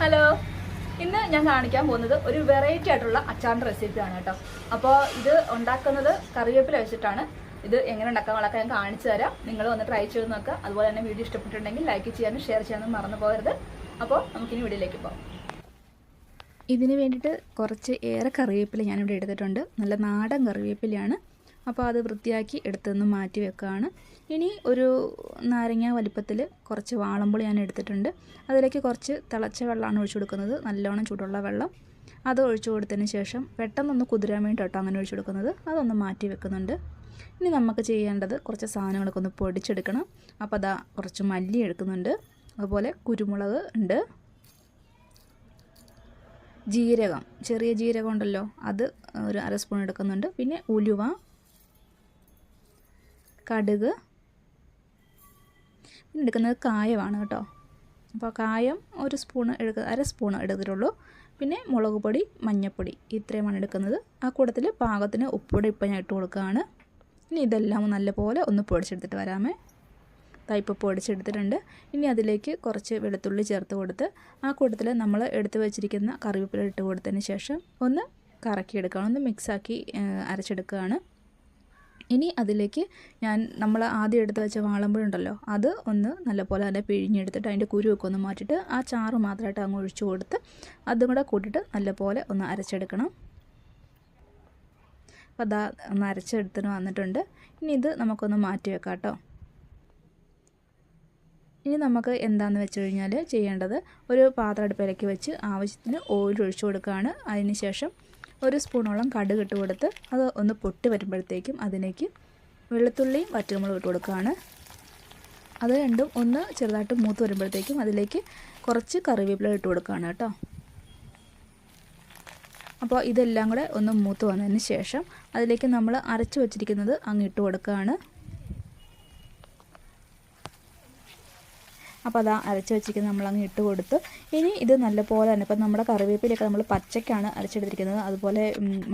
Hello. ഇന്ന് ഞാൻ കാണിക്കാൻ പോകുന്നത് ഒരു വെറൈറ്റി ആയിട്ടുള്ള അച്ചാറിന്റെ റെസിപ്പിയാണ് കേട്ടോ. അപ്പോൾ ഇത് ഉണ്ടാക്കുന്നത് കറിവേപ്പില വെച്ചിട്ടാണ്. ഇത് എങ്ങനെ ഉണ്ടാക്കാനുള്ളതൊക്കെ ഞാൻ കാണിച്ചു തരാം. നിങ്ങൾ ഒന്ന് ട്രൈ ചെയ്ത് നോക്കുക. അതുപോലെ തന്നെ വീഡിയോ ഇഷ്ടപ്പെട്ടിട്ടുണ്ടെങ്കിൽ ലൈക്ക് ചെയ്യാനും ഷെയർ ചെയ്യാനും മറന്നു പോകരുത്. അപ്പോൾ നമുക്കിനി വീഡിയോയിലേക്ക് പോകാം. ഇതിന് വേണ്ടിയിട്ട് കുറച്ച് ഏറെ കറിവേപ്പില ഞാനിവിടെ എടുത്തിട്ടുണ്ട്. നല്ല നാടൻ കറിവേപ്പിലയാണ്. അപ്പോൾ അത് വൃത്തിയാക്കി എടുത്തുനിന്ന് മാറ്റി വെക്കുകയാണ് ഇനി ഒരു നാരങ്ങ വലിപ്പത്തിൽ കുറച്ച് വാളമ്പുളി ഞാൻ എടുത്തിട്ടുണ്ട്. അതിലേക്ക് കുറച്ച് തിളച്ച വെള്ളമാണ് ഒഴിച്ചു കൊടുക്കുന്നത്. നല്ലോണം ചൂടുള്ള വെള്ളം. അത് ഒഴിച്ചു കൊടുത്തതിന് ശേഷം പെട്ടെന്നൊന്ന് കുതിരാൻ വേണ്ടി കേട്ടോ അങ്ങനെ ഒഴിച്ചു കൊടുക്കുന്നത്. അതൊന്ന് മാറ്റി വെക്കുന്നുണ്ട്. ഇനി നമുക്ക് ചെയ്യേണ്ടത് കുറച്ച് സാധനങ്ങളൊക്കെ ഒന്ന് പൊടിച്ചെടുക്കണം. അപ്പോൾ അതാ കുറച്ച് മല്ലി എടുക്കുന്നുണ്ട്. അതുപോലെ കുരുമുളക് ഉണ്ട്. ജീരകം. ചെറിയ ജീരകം ഉണ്ടല്ലോ. അത് ഒരു അര സ്പൂൺ എടുക്കുന്നുണ്ട്. പിന്നെ ഉലുവ. കടുക്. പിന്നെ എടുക്കുന്നത് കായമാണ് കേട്ടോ. അപ്പോൾ കായം ഒരു സ്പൂൺ എടുക്ക അര സ്പൂൺ എടുത്തിട്ടുള്ളൂ. പിന്നെ മുളക് പൊടി മഞ്ഞൾപ്പൊടി ഇത്രയുമാണ് എടുക്കുന്നത്. ആ കൂട്ടത്തിൽ പാകത്തിന് ഉപ്പുകൂടെ ഇപ്പം ഞാൻ ഇട്ട് കൊടുക്കുകയാണ്. ഇനി ഇതെല്ലാം നല്ലപോലെ ഒന്ന് പൊടിച്ചെടുത്തിട്ട് വരാമേ. തൈപ്പ് പൊടിച്ചെടുത്തിട്ടുണ്ട്. ഇനി അതിലേക്ക് കുറച്ച് വെളുത്തുള്ളി ചേർത്ത് കൊടുത്ത് ആ കൂട്ടത്തിൽ നമ്മൾ എടുത്ത് വെച്ചിരിക്കുന്ന കറിവേപ്പില ഇട്ട് കൊടുത്തതിന് ശേഷം ഒന്ന് കറക്കിയെടുക്കുകയാണ് ഒന്ന് മിക്സാക്കി അരച്ചെടുക്കുകയാണ്. ഇനി അതിലേക്ക് ഞാൻ നമ്മൾ ആദ്യം എടുത്ത് വെച്ച വാളമ്പഴുണ്ടല്ലോ അത് ഒന്ന് നല്ലപോലെ തന്നെ പിഴിഞ്ഞെടുത്തിട്ട് അതിന്റെ കുരുവൊക്കെ ഒന്ന് മാറ്റിയിട്ട് ആ ചാറ് മാത്രമായിട്ട് അങ്ങ് ഒഴിച്ചു കൊടുത്ത് അതും കൂടെ കൂട്ടിയിട്ട് നല്ലപോലെ ഒന്ന് അരച്ചെടുക്കണം. അപ്പോൾ അതാ ഒന്ന് അരച്ചെടുത്തിന് വന്നിട്ടുണ്ട്. ഇനി ഇത് നമുക്കൊന്ന് മാറ്റി വെക്കാം കേട്ടോ. ഇനി നമുക്ക് എന്താണെന്ന് വെച്ച് കഴിഞ്ഞാൽ ചെയ്യേണ്ടത് ഒരു പാത്രം അടുപ്പിലേക്ക് വെച്ച് ആവശ്യത്തിന് ഓയിൽ ഒഴിച്ചു കൊടുക്കുകയാണ്. അതിന് ശേഷം ഒരു സ്പൂണോളം കടുക് ഇട്ട് കൊടുത്ത് അത് ഒന്ന് പൊട്ടി വരുമ്പോഴത്തേക്കും അതിലേക്ക് വെളുത്തുള്ളിയും വറ്റൽമുളകും ഇട്ട് കൊടുക്കുകയാണ്. അത് രണ്ടും ഒന്ന് ചെറുതായിട്ട് മൂത്ത് വരുമ്പോഴത്തേക്കും അതിലേക്ക് കുറച്ച് കറിവേപ്പില ഇട്ട് കൊടുക്കുകയാണ് കേട്ടോ. അപ്പോൾ ഇതെല്ലാം കൂടെ ഒന്ന് മൂത്ത് വന്നതിന് ശേഷം അതിലേക്ക് നമ്മൾ അരച്ച് വച്ചിരിക്കുന്നത് അങ്ങ് ഇട്ട് കൊടുക്കുകയാണ്. അപ്പോൾ അത് അരച്ച് വെച്ചിരിക്കുന്നത് നമ്മൾ അങ്ങ് ഇട്ട് കൊടുത്ത്. ഇനി ഇത് നല്ലപോലെ തന്നെ ഇപ്പം നമ്മുടെ കറിവേപ്പിലൊക്കെ നമ്മൾ പച്ചക്കാണ് അരച്ചെടുത്തിരിക്കുന്നത്. അതുപോലെ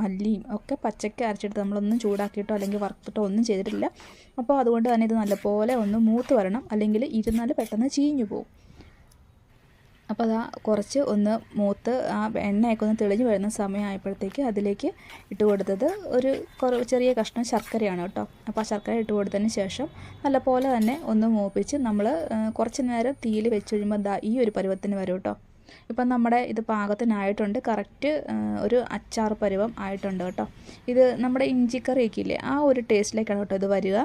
മല്ലിയും ഒക്കെ പച്ചയ്ക്ക് അരച്ചെടുത്ത് നമ്മളൊന്നും ചൂടാക്കിയിട്ടോ അല്ലെങ്കിൽ വറുത്തിട്ടോ ഒന്നും ചെയ്തിട്ടില്ല. അപ്പോൾ അതുകൊണ്ട് തന്നെ ഇത് നല്ലപോലെ ഒന്ന് മൂത്ത് വരണം. അല്ലെങ്കിൽ ഇരുന്നാൽ പെട്ടെന്ന് ചീഞ്ഞു പോകും അപ്പോൾ അതാ കുറച്ച് ഒന്ന് മൂത്ത് ആ എണ്ണയൊക്കെ ഒന്ന് തെളിഞ്ഞ് വരുന്ന സമയമായപ്പോഴത്തേക്ക് അതിലേക്ക് ഇട്ട് കൊടുത്തത് ഒരു ചെറിയ കഷ്ണം ശർക്കരയാണ് കേട്ടോ. അപ്പോൾ ആ ശർക്കര ഇട്ട് കൊടുത്തതിന് ശേഷം നല്ലപോലെ തന്നെ ഒന്ന് മൂപ്പിച്ച് നമ്മൾ കുറച്ച് നേരം തീയിൽ വെച്ച് കഴിയുമ്പോൾ ദാ ഈ ഒരു പരുവത്തിന് വരും കേട്ടോ. ഇപ്പം നമ്മുടെ ഇത് പാകത്തിനായിട്ടുണ്ട്. കറക്റ്റ് ഒരു അച്ചാർ പരുവം ആയിട്ടുണ്ട് കേട്ടോ. ഇത് നമ്മുടെ ഇഞ്ചിക്കറിയൊക്കെ ഇല്ലേ ആ ഒരു ടേസ്റ്റിലേക്കാണ് കേട്ടോ ഇത് വരിക.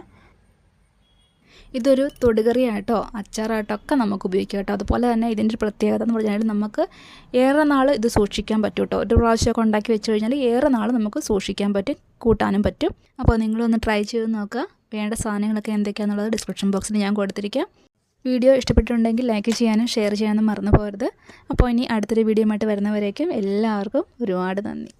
ഇതൊരു തൊടുകറിയായിട്ടോ അച്ചാറായിട്ടോ ഒക്കെ നമുക്ക് ഉപയോഗിക്കാം കേട്ടോ. അതുപോലെ തന്നെ ഇതിന്റെ ഒരു പ്രത്യേകത എന്ന് പറഞ്ഞാൽ നമുക്ക് ഏറെ നാൾ ഇത് സൂക്ഷിക്കാൻ പറ്റും കേട്ടോ. ഒരു പ്രാവശ്യമൊക്കെ ഉണ്ടാക്കി വെച്ച് കഴിഞ്ഞാൽ ഏറെ നാൾ നമുക്ക് സൂക്ഷിക്കാൻ പറ്റും കൂട്ടാനും പറ്റും. അപ്പോൾ നിങ്ങളൊന്ന് ട്രൈ ചെയ്ത് നോക്കുക. വേണ്ട സാധനങ്ങളൊക്കെ എന്തൊക്കെയാണെന്നുള്ളത് ഡിസ്ക്രിപ്ഷൻ ബോക്സിൽ ഞാൻ കൊടുത്തിരിക്കാം. വീഡിയോ ഇഷ്ടപ്പെട്ടിട്ടുണ്ടെങ്കിൽ ലൈക്ക് ചെയ്യാനും ഷെയർ ചെയ്യാനും മറന്നു പോകരുത്. അപ്പോൾ ഇനി അടുത്തൊരു വീഡിയോ ആയിട്ട് വരുന്നവരേക്കും എല്ലാവർക്കും ഒരുപാട് നന്ദി.